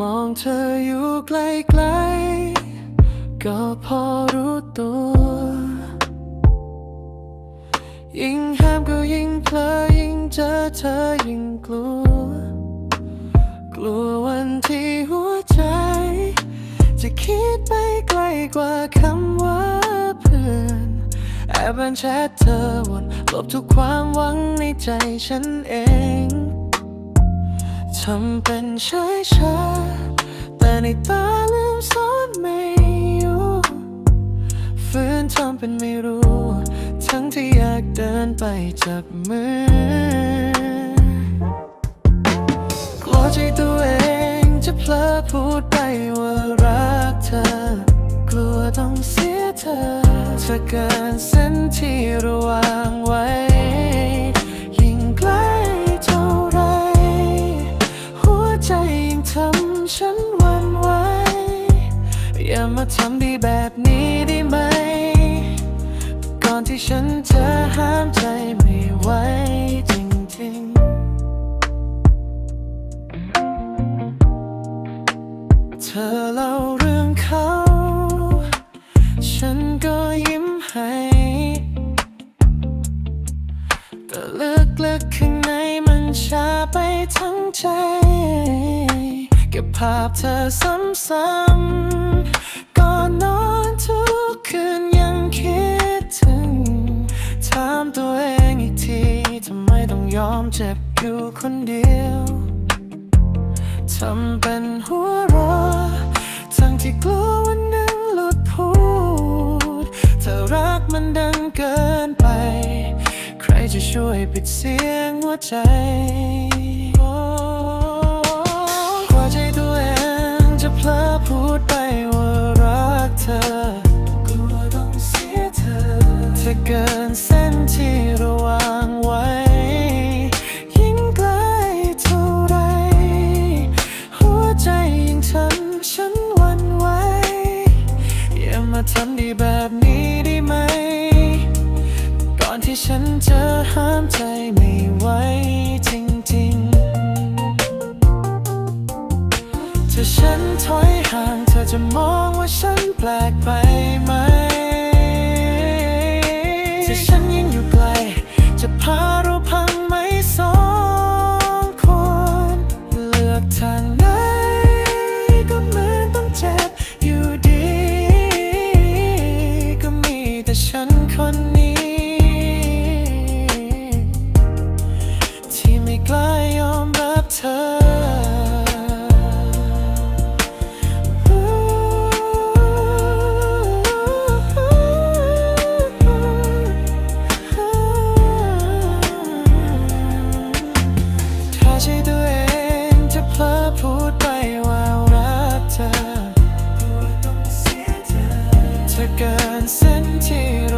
มองเธออยู่ไกลๆก็พอรู้ตัว ยิ่งห้ามก็ยิ่งเพลอยิ่งเจอเธอยิ่งกลัว กลัววันที่หัวใจ จะคิดไปไกลกว่าคำว่าเพื่อนแอบอ่านแชทเธอวนลบทุกความหวังในใจฉันเอง ทำเป็นเฉยชาแต่ในตาลืมซ่อนไม่อยู่ฝืนทำเป็นไม่รู้ ทั้งที่อยากเดินไปจับมือกลัวใจตัวเองจะเพลอพูดไปว่ารักเธอ กลัวต้องเสียเธอเธอเกินเส้นที่เราวางไว้ มาทำดีแบบนี้ได้ไหม ก่อนที่ฉันจะห้ามใจไม่ไหวจริงๆ เธอเล่าเรื่องเขา ฉันก็ยิ้มให้แต่ลึกๆข้างในมันชาไปทั้งใจ เก็บภาพเธอซ้ำๆ ยอมเจ็บอยู่คนเดียว ทำเป็นหัวเรอทั้งที่กลัววันหนึ่งหลุดพูด เธอรักมันดังเกินไป ใครจะช่วยปิดเสียงหัวใจ มาทำดีแบบนี้ได้ไหม ก่อนที่ฉันจะห้ามใจไม่ไหวจริงๆถ้าฉันถอยห่างเธอจะมองว่าฉันแปลกไปไหม พลอพูดไปว่ารักเธอเธอเกินเส้นที่